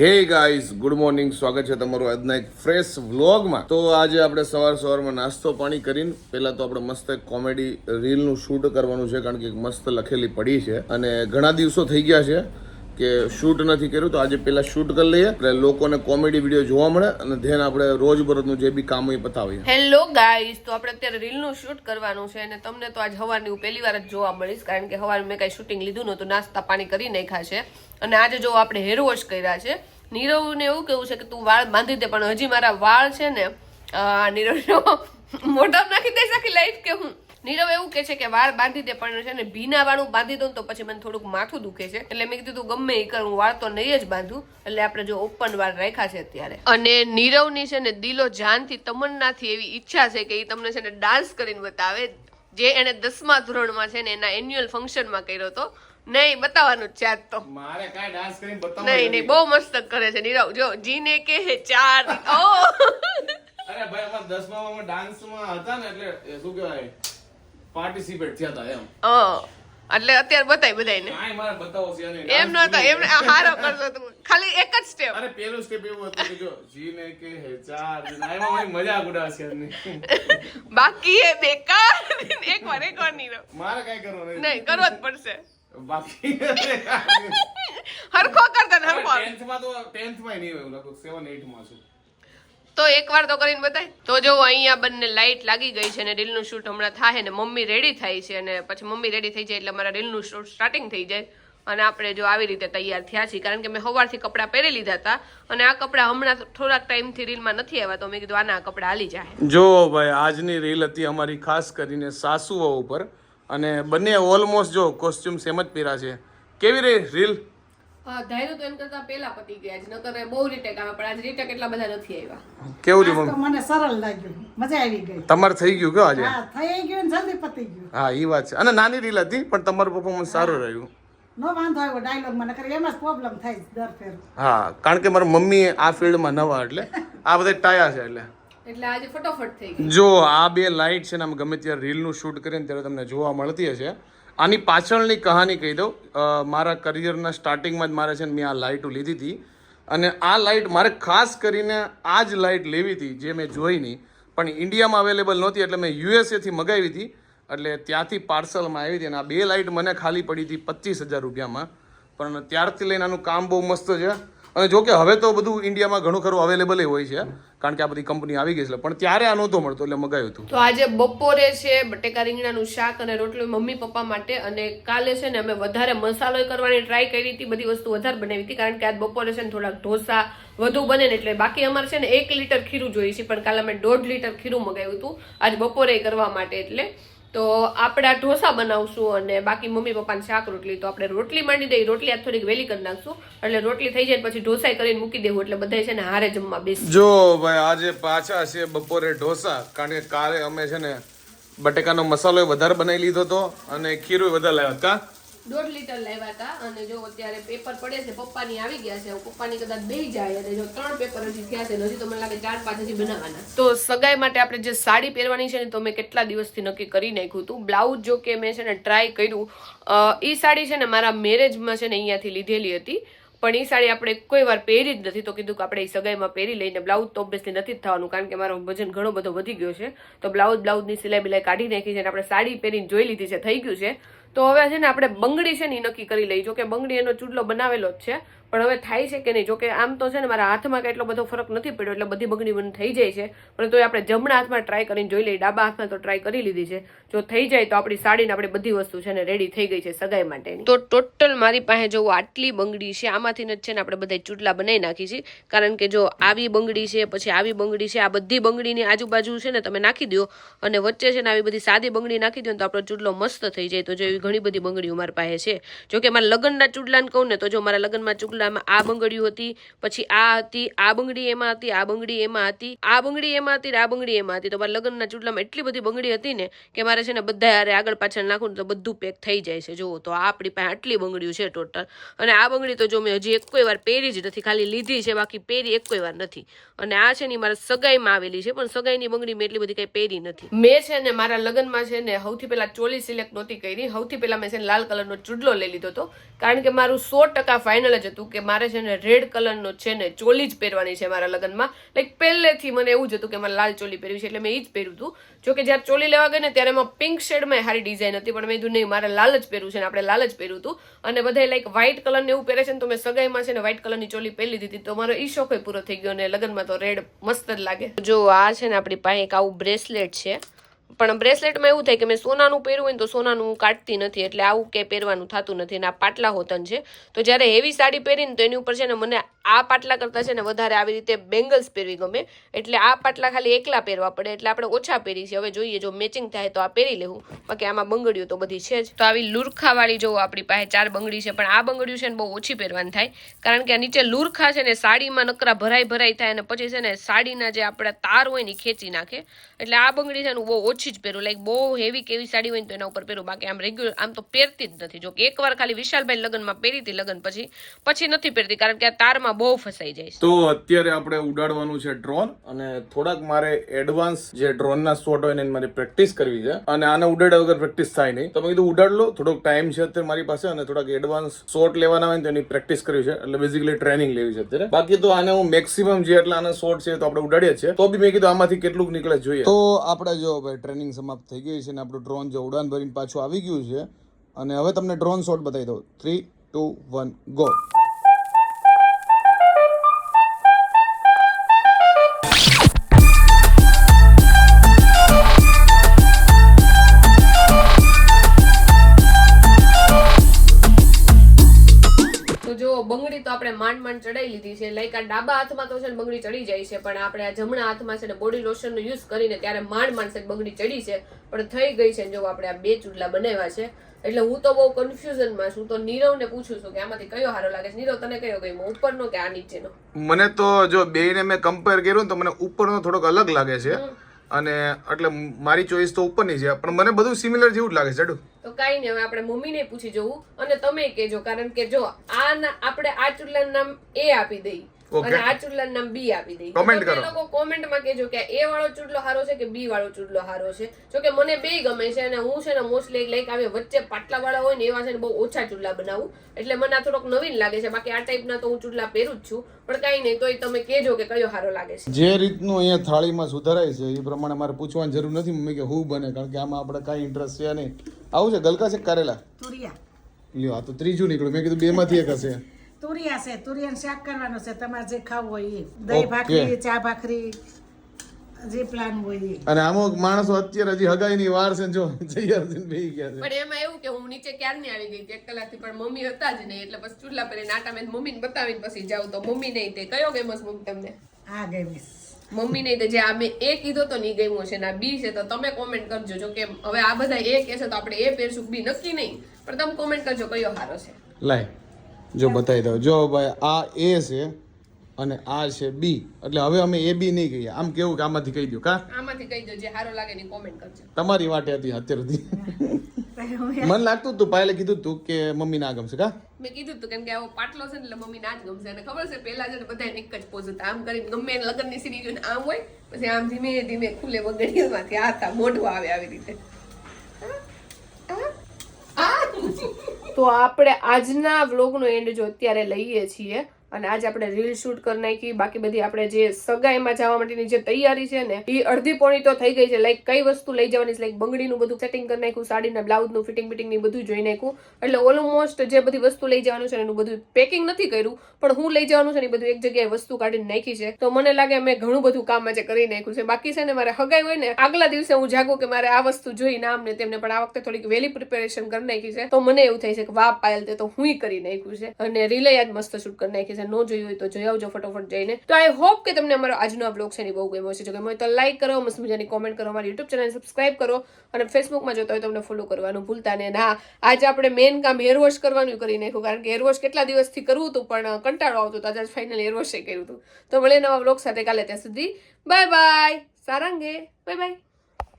Hey guys good morning સ્વાગત છે તમારું આજના એક ફ્રેશ વ્લોગમાં તો આજે આપણે સવાર સવારમાં નાસ્તો પાણી કરીને, પહેલા તો આપણે મસ્ત એક કોમેડી રીલનું શૂટ કરવાનું છે, કારણ કે મસ્ત લખેલી પડી છે. અને ઘણા દિવસો થઈ ગયા છે. કે શૂટ નથી કર્યું, તો આજે પહેલા શૂટ કરી લઈએ. એટલે લોકોને કોમેડી વીડિયો જોવા મળે અને ધ્યાન આપણે રોજબરોજનું જે બી કામ હોય પતાવીએ. હેલો ગાઈઝ તો આપણે અત્યારે રીલનું શૂટ કરવાનું છે અને તમને તો આજ હવારની હું પહેલી વાર જ જોવા મળીશ, કારણ કે હવારે મેં કાંઈ શૂટિંગ લીધું નહોતું, નાસ્તા પાણી કરી નાખ્યા છે. અને આજે જો આપણે હેર વોશ કર્યા છે, નીરવને એવું કેવું છે કે તું વાળ બાંધી દે, પણ હજી મારા વાળ છે ને નીરવનો મોઢા નાખી દઈશ આખી લાઈફ કે હું? નીરવ એવું કે છે કે વાળ બાંધી દે પણ છે ને ભીના વાળું બાંધી દઉં તો પછી મને થોડુંક માથું દુખે છે. એટલે મેં કીધું ગમે એ કરું વાળ તો નહીં જ બાંધું. એટલે આપણે જો ઓપન વાળ રાખ્યા છે અત્યારે. અને નીરવની છે ને દિલો જાનથી તમન્નાથી એવી ઈચ્છા છે કે એ તમને છે ને ડાન્સ કરીને બતાવે. જે એને દસમા ધોરણમાં છે ને એના એન્યુઅલ ફંક્શનમાં કર્યો હતો નહીં બતાવવાનું જ છે આજ તો. મારે કાંઈ ડાન્સ કરીને નહીં નહીં બહુ મસ્ત કરે છે નીરવ. જો જીને કે હે ચાર. ઓ અરે ભાઈ અમારા દસમામાં ડાન્સમાં હતા ને એટલે શું કહેવાય? પાર્ટિસિપેટ થયા હતા એમ. એટલે અત્યારે બતાય બધાને કાઈ મારે બતાવો છે નહીં. એમ નતો એમ હારો કરતો તું ખાલી એક જ સ્ટેપ અરે પેલું સ્ટેપ એવું હતું કે જો જીને કે હે ચાર એમાં મારી મજાક ઉડાવશે એમની. બાકી એ બેકાર એક વાર એક વાર નીરવ મારે કાંઈ કરવું. નહીં કરવો જ પડશે. બાકી હરખો કરતા હરખો. 10th માં તો ટેન્થમાં નહીં હોય લગભગ સેવન એટમાં છું. તો એકવાર તો કરીને બતાય. તો જો અહીંયા બંને લાઈટ લાગી ગઈ છે અને રીલનું શૂટ હમણાં થાય ને મમ્મી રેડી થાય છે અને પછી મમ્મી રેડી થઈ જાય એટલે અમારા રીલનું શૂટ સ્ટાર્ટિંગ થઈ જાય. અને આપણે જો આવી રીતે તૈયાર થયા છીએ. કારણ કે મેં સવારથી કપડાં પહેરી લીધા હતા અને આ કપડાં હમણાં થોડાક ટાઈમથી રીલમાં નથી આવ્યા તો મેં કીધું આના કપડાં હાલી જાય. જો ભાઈ, આજની રીલ હતી અમારી ખાસ કરીને સાસુઓ ઉપર. અને બંને ઓલમોસ્ટ જો કોસ્ચ્યુમ સેમ જ પહેરા છે. કેવી રહી રીલ? ધાર્યું તો એમ કરતા પહેલા પતી ગયા છે નકર બહુ રીટેક આવે પણ આજ રીટેક એટલા બધા નથી આવ્યા. કેવું રહ્યું તો મને સરળ લાગ્યું. મજા આવી ગઈ. તમાર થઈ ગયું કે આજે? હા થઈ ગયું ને જલ્દી પતી ગયું. હા એ વાત છે. અને નાની રીલ હતી પણ તમારું પરફોર્મન્સ સારું રહ્યું. નો વાંધો આવ્યો ડાયલોગમાં નકર એમાં જ પ્રોબ્લેમ થાય દર ફેર હા કારણ કે મારા મમ્મી આ ફિલ્ડમાં નવા એટલે આ બધા ટાયા છે એટલે. એટલે આજે ફટાફટ થઈ ગઈ. જો આ બે લાઇટ છે ને આમ ગમે ત્યારે રીલનું શૂટ કરીને ત્યારે તમને જોવા મળતી હશે. આની પાછળની કહાની કહી દઉં. મારા કરિયરના સ્ટાર્ટિંગમાં જ મારે છે ને મેં આ લાઇટો લીધી હતી. અને આ લાઇટ મારે ખાસ કરીને આ જ લાઇટ લેવી હતી જે મેં જોઈ નહીં. પણ ઇન્ડિયામાં અવેલેબલ નહોતી એટલે મેં યુએસએથી મગાવી હતી. એટલે ત્યાંથી પાર્સલમાં આવી હતી અને આ બે લાઇટ મને ખાલી પડી હતી પચીસ હજાર રૂપિયામાં. પણ ત્યારથી લઈને આનું કામ બહુ મસ્ત છે. અને જો કે હવે તો બધું ઇન્ડિયામાં ઘણું ખરું અવેલેબલ હોય છે, કારણ કે આ બધી કંપની આવી ગઈ છે પણ ત્યારે આ નહોતો મળતો, એટલે મગાવ્યું હતું. તો આજે બપોરે છે, બટેકા રીંગણાનું શાક અને રોટલી મમ્મી પપ્પા માટે, અને કાલે છે ને અમે વધારે મસાલો કરવાની ટ્રાય કરી હતી, બધી વસ્તુ વધારે બનાવી હતી, કારણ કે આજ બપોરે છે ને થોડાક ઢોસા વધુ બને ને એટલે બાકી અમારે છે ને એક લીટર ખીરું જોઈએ છે, પણ કાલે અમે દોઢ લીટર ખીરું મગાવ્યું હતું, આજ બપોરે કરવા માટે, એટલે તો આપણે ઢોસા બનાવશું અને બાકી મમ્મી પપ્પાને શાક રોટલી, તો આપણે રોટલી માંડી દઈ રોટલી આજ થોડીક વહેલી કરી નાખશું. એટલે રોટલી થઈ જાય પછી ઢોસા કરીને મૂકી દેવું. એટલે બધા છે ને હારે જમવા બેસી. જો ભાઈ, આજે પાછા છે બપોરે ઢોસા. કારણ કે કાલે અમે છે ને બટેકાનો મસાલો વધારે બનાવી લીધો હતો અને ખીરું વધારે લાવ્યા કા દોઢ લીટર લાવ્યા હતા અને જો અત્યારે પેપર પડે છે, પપ્પાની આવી ગયા છે, પપ્પાની કદાચ બે જાય અને જો ત્રણ પેપર હજી થયા છે હજી તો મને લાગે ચાર પાંચ હજી બનાવવાના. તો સગાઈ માટે આપણે જે સાડી પહેરવાની છે ને, તો મેં કેટલા દિવસથી નક્કી કરી નાખ્યું હતું. બ્લાઉઝ જો કે મેં છે ને ટ્રાય કર્યું. એ સાડી છે ને મારા મેરેજમાં છે ને અહીંયાથી લીધેલી હતી. પણ એ સાડી આપણે કોઈ વાર પહેરી જ નથી, તો કીધું કે આપણે એ સગાઈમાં પહેરી લઈને બ્લાઉઝ તો ઓબ્વિયસલી નથી જ થવાનું, કારણ કે મારો વજન ઘણો બધો વધી ગયો છે. તો બ્લાઉઝ, બ્લાઉઝની સિલાઈ બિલાઈ કાઢી નાખી છે અને આપણે સાડી પહેરીને જોઈ લીધી છે, થઈ ગયું છે. તો હવે છે ને આપણે બંગડી છે ને એ નક્કી કરી લઈ જો કે બંગડી એનો ચૂડલો બનાવેલો જ છે, પણ હવે થાય છે કે નહીં? જો કે આમ તો છે ને મારા હાથમાં કે એટલો બધો ફરક નથી પડ્યો, એટલે બધી બંગડી બંધ થઈ જાય છે. પણ તો આપણે જમણા હાથમાં ટ્રાય કરીને જોઈ લઈએ. ડાબા હાથમાં તો ટ્રાય કરી લીધી છે. જો થઈ જાય તો આપણી સાડીને આપણી બધી વસ્તુ છે ને રેડી થઈ ગઈ છે સગાઈ માટેની. તો ટોટલ મારી પાસે જો આટલી બંગડી છે, આમાંથી જ છે ને આપણે બધા ચૂટલા બનાવી નાખી છે. કારણ કે જો આવી બંગડી છે, પછી આવી બંગડી છે, આ બધી બંગડીની આજુબાજુ છે ને તમે નાખી દો અને વચ્ચે છે ને આવી બધી સાદી બંગડી નાખી દો ને તો આપણો ચૂટલો મસ્ત થઈ જાય. તો જો એવી ઘણી બધી બંગડીઓ મારા પાસે છે. જો કે મારા લગ્નના ચૂડલાને કહું ને તો જો મારા લગ્નમાં ચૂડલામાં આ બંગડીઓ હતી, પછી આ હતી, આ બંગડી એમાં હતી, આ બંગડી એમાં હતી, આ બંગડી એમાં હતી આ બંગડી એમાં હતી. તો મારા લગ્નના ચૂડલામાં એટલી બધી બંગડી હતી ને કે મારે છે ને બધા હારે આગળ પાછળ નાખું ને તો બધું પેક થઈ જાય છે. જુઓ તો આ આપણી પાસે આટલી બંગડીઓ છે ટોટલ અને આ બંગડી તો જો મેં હજી એક વાર પહેરી જ નથી, ખાલી લીધી છે, બાકી પહેરી એક કોઈ વાર નથી. અને આ છે ને મારા સગાઈમાં આવેલી છે, પણ સગાઈની બંગડી મેં એટલી બધી કઈ પહેરી નથી. મેં છે ને મારા લગ્નમાં છે ને સૌથી પહેલા ચોલી સિલેક્ટ નહોતી કરી, સૌથી પહેલા મેં છે લાલ કલરનો ચૂડલો લઈ લીધો હતો. કારણ કે મારું સો ટકા ફાઇનલ જ હતું કે મારે છે ને રેડ કલરનો છે ને ચોલી જ પહેરવાની છે મારા લગ્નમાં. લાઈક પહેલેથી મને એવું જ હતું કે મારે લાલ ચોલી પહેરવી છે એટલે મેં એ જ પહેર્યું હતું જો કે જ્યારે ચોલી લેવા ગઈ ને ત્યારે એમાં પિંક શેડમાં હારી ડિઝાઇન હતી, પણ મેં કીધું, નહીં, મારે લાલ જ પહેરવું છે ને આપણે લાલ જ પહેર્યું હતું અને બધા લાઈક વ્હાઇટ કલરને એવું પહેરે છે ને તો મેં સગાઈમાં છે ને વ્હાઇટ કલરની ચોલી પહેરી દીધી તો મારો ઈ શોખ પૂરો થઈ ગયો અને લગ્નમાં તો રેડ મસ્ત જ લાગે. જો આ છે ને આપણી પાસે એક આવું બ્રેસલેટ છે. પણ બ્રેસલેટમાં એવું થાય કે મેં સોનાનું પહેર્યું હોય તો સોનાનું હું કાઢતી નથી, એટલે આવું કે પહેરવાનું થતું નથી અને આ પાટલા હોતન છે. તો જ્યારે હેવી સાડી પહેરીને તો એની ઉપર છે ને મને આ પાટલા કરતાં છે ને વધારે આવી રીતે બેંગલ્સ પહેરવી ગમે. એટલે આ પાટલા ખાલી એકલા પહેરવા પડે, એટલે આપણે ઓછા પહેરી છીએ. હવે જોઈએ જો મેચિંગ થાય તો આ પહેરી લેવું. બાકી આમાં બંગડીઓ તો બધી છે જ. તો આવી લુરખાવાળી જો આપણી પાસે ચાર બંગડી છે, પણ આ બંગડીઓ છે ને બહુ ઓછી પહેરવાની થાય. કારણ કે આ નીચે લુરખા છે ને સાડીમાં નકરા ભરાઈ ભરાઈ થાય અને પછી છે ને સાડીના જે આપણા તાર હોય ને ખેંચી નાખે. એટલે આ બંગડી છે ને બહુ બહુ ઓછી જ પહેરું. લાઈક બહુ હેવી કેવી સાડી હોય ને તો એના ઉપર પહેરું. બાકી આમ રેગ્યુલર આમ તો પહેરતી જ નથી. જો કે એકવાર ખાલી વિશાલભાઈ લગ્નમાં પહેરી હતી લગ્ન પછી પછી નથી પહેરતી કારણ કે આ તારમાં બહુ ફસાઈ જાય તો અત્યારે આપણે ઉડાડવાનું છે ડ્રોન અને થોડાક મારે એડવાન્સ જે ડ્રોનના શોટ હોય ને એની મારી પ્રેક્ટિસ કરવી છે. અને આને ઉડાડ્યા વગર પ્રેક્ટિસ થાય નહીં. તો મેં કીધું ઉડાડ લો થોડોક ટાઈમ છે અત્યારે મારી પાસે અને થોડાક એડવાન્સ શોટ લેવાના હોય ને તો એની પ્રેક્ટિસ કરવી છે. એટલે બેઝિકલી ટ્રેનિંગ લેવી છે અત્યારે. બાકી તો આને હું મેક્સિમમ જે એટલા આના શોટ છે તો આપણે ઉડાડીએ છીએ. તો બી મેં કીધું આમાંથી કેટલું નીકળે જોઈએ. તો આપણે જો ભાઈ ટ્રેનિંગ સમાપ્ત થઈ ગઈ છે અને આપણું ડ્રોન જે ઉડાન ભરીને પાછું આવી ગયું છે. અને હવે તમને ડ્રોન શોટ બતાવી દઉં. થ્રી ટુ વન ગો આપણે માંડ માંડ ચડાવી લીધી છે. લાઈક આ ડાબા હાથમાં તો છે ને બંગડી ચડી જાય છે પણ આપણે આ જમણા હાથમાં છે ને બોડી લોશનનો યુઝ કરીને ત્યારે માંડ માંડ છે બંગડી ચડી છે પણ થઈ ગઈ છે જો આપણે આ બે ચૂડલા બનાવ્યા છે. એટલે હું તો બહુ કન્ફ્યુઝનમાં છું. તો નીરવને પૂછું છું કે આમાંથી કયો સારો લાગે છે? નીરવ તને કયો ગયો ઉપરનો કે આ નીચેનો? મને તો જો બેયને મેં કમ્પેર કર્યું ને તો મને ઉપરનો થોડોક અલગ લાગે છે. અને એટલે મારી ચોઈસ તો ઉપરની છે, પણ મને બધું સિમિલર જેવું જ લાગે છે તો કાંઈ નહીં, હવે આપણે મમ્મીને પૂછી જોવું અને તમે કહેજો, કારણ કે જો આ આપણે આ ચૂલાનું નામ એ આપી દઈ. અને આ ચૂડલાનું નામ બી આપી દઈ. Comment કરો. લોકો કોમેન્ટમાં કહેજો કે એ વાળો ચૂડલો સારો છે કે બી વાળો ચૂડલો સારો છે? જો કે મને બેય ગમે છે અને હું છે ને મોસ્ટલી લાઈક આવે વચ્ચે પાટલા વાળા હોય ને એવા છે ને બહુ ઓછા ચૂડલા બનાવું. એટલે મને આ થોડોક નવીન લાગે છે. બાકી આ ટાઈપના તો હું ચૂડલા પહેરું જ છું. પણ કાંઈ નહીં તોય તમે કહેજો કે કયો સારો લાગે છે. જે રીતનું અહીંયા થાળીમાં સુધારાય છે એ પ્રમાણે મારે પૂછવાની જરૂર નથી. મમ્મી કે હું બને? કારણ કે આમાં આપણે કાંઈ ઇન્ટરેસ્ટ છે નહીં. આવું છે? ગલકા છે કરેલા? તુરિયા. લ્યો આ તો ત્રીજું નીકળ્યું. મેં કીધું બેમાંથી એક હશે. તુરિયા છે તુરિયાનું શાક કરવાનું છે તમારે જે ખાવું હોય એ. દહીં ભાખરી ચા ભાખરી જે પ્લાન હોય અને અમુક માણસો અત્યારે હજી હગાઈની વાર છે જો તૈયાર થઈને બેસી ગયા છે. પણ એમાં એવું કે હું નીચે ક્યારની આવી ગઈ? એક એક કલાકથી પણ મમ્મી હતા જ નહીં એટલે પછી ચૂલા પર નાટા મેં મમ્મીને બતાવીને પછી જાઉં તો મમ્મી નહીં તે. કયો ગેમસ મમ્મી તમને? આ ગઈશ મમ્મી નહીં તે જે આ મેં એ કીધો તો નહીં ગમ્યો છે ના બી છે તો તમે કોમેન્ટ કરજો. જો કે હવે આ બધા એ છે તો આપણે એ પહેરશું બી નક્કી નહીં. પણ તમે કોમેન્ટ કરજો કયો સારો છે. લાય. જો બતાવી દઉં. જો ભાઈ આ એ છે અને આ છે બી. એટલે હવે અમે એ બી નહીં કહીએ. આમ કેવું કે આમાંથી કહી દો કા? આમાંથી કહી દો જે સારો લાગે ની કોમેન્ટ કરજો. તમારી વાટે હતી અત્યાર સુધી. મને લાગતું હતું તું પાયલે કીધું તું કે મમ્મી ના ગમશે કા? મેં કીધું તું કેમ કે આવો પાટલો છે ને એટલે મમ્મી ના જ ગમશે. અને ખબર છે પહેલા છે બધા એક જ પોઝ હતા. આમ કરીને ગમે એને લગ્નની સીડી જોઈને આમ હોય પછી આમ ધીમે ધીમે ખુલે વગડીમાંથી આ હતા મોઢું આવે આવી રીતે. તો આપણે આજના વ્લોગનો એન્ડ જો અત્યારે લઈએ છીએ. અને આજે આપણે રીલ શૂટ કરી નાખી. બાકી બધી આપણે જે સગાઈમાં જવા માટેની જે તૈયારી છે ને એ અડધી પોણી તો થઈ ગઈ છે. લાઈક કઈ વસ્તુ લઈ જવાની છે? લાઈક બંગડીનું બધું સેટિંગ કરી નાખ્યું, સાડીના બ્લાઉઝનું ફિટિંગ ફિટિંગની બધું જોઈ નાખ્યું. એટલે ઓલમોસ્ટ જે બધી વસ્તુ લઈ જવાનું છે એનું બધું પેકિંગ નથી કર્યું, પણ હું લઈ જવાનું છે ને બધું એક જગ્યાએ વસ્તુ કાઢીને નાખી છે. તો મને લાગે મેં ઘણું બધું કામ આજે કરી નાખ્યું છે. બાકી છે ને, મારે હગાઈ હોય ને, આગલા દિવસે હું જાગું કે મારે આ વસ્તુ જોઈ નામ ને તેમને પણ આ વખતે થોડીક વહેલી પ્રિપેરેશન કરી નાખી છે. તો મને એવું થાય છે કે વાહ, પાયલ તે તો હું કરી નાખ્યું છે. અને રિલે યાદ મસ્ત શૂટ કરી નાખી છે, ન જોયું હોય તો જોઈ આવજો ફટોફટ જઈને. તો આઈ હોપ કે તમને અમારો આજનો બ્લોગ છે ને બહુ ગમ્યો છે જો ગમ્યો તો લાઈક કરો, મસ્ત મજાની કોમેન્ટ કરો, અમારી યુટ્યુબ ચેનલ સબસ્ક્રાઈબ કરો અને ફેસબુકમાં જોતા હોય તો તમને ફોલો કરવાનું ભૂલતા ને હા, આજે આપણે મેન કામ હેર કરવાનું કરી નાખ્યું, કારણ કે હેર વોશ કેટલા દિવસથી કરવું હતું, પણ કંટાળો આવતો હતો. આજે ફાઇનલ હેર વોશ કર્યું હતું. તો મળે નવા બ્લોગ સાથે કાલે ત્યાં સુધી. Bye bye સારંગે. Bye bye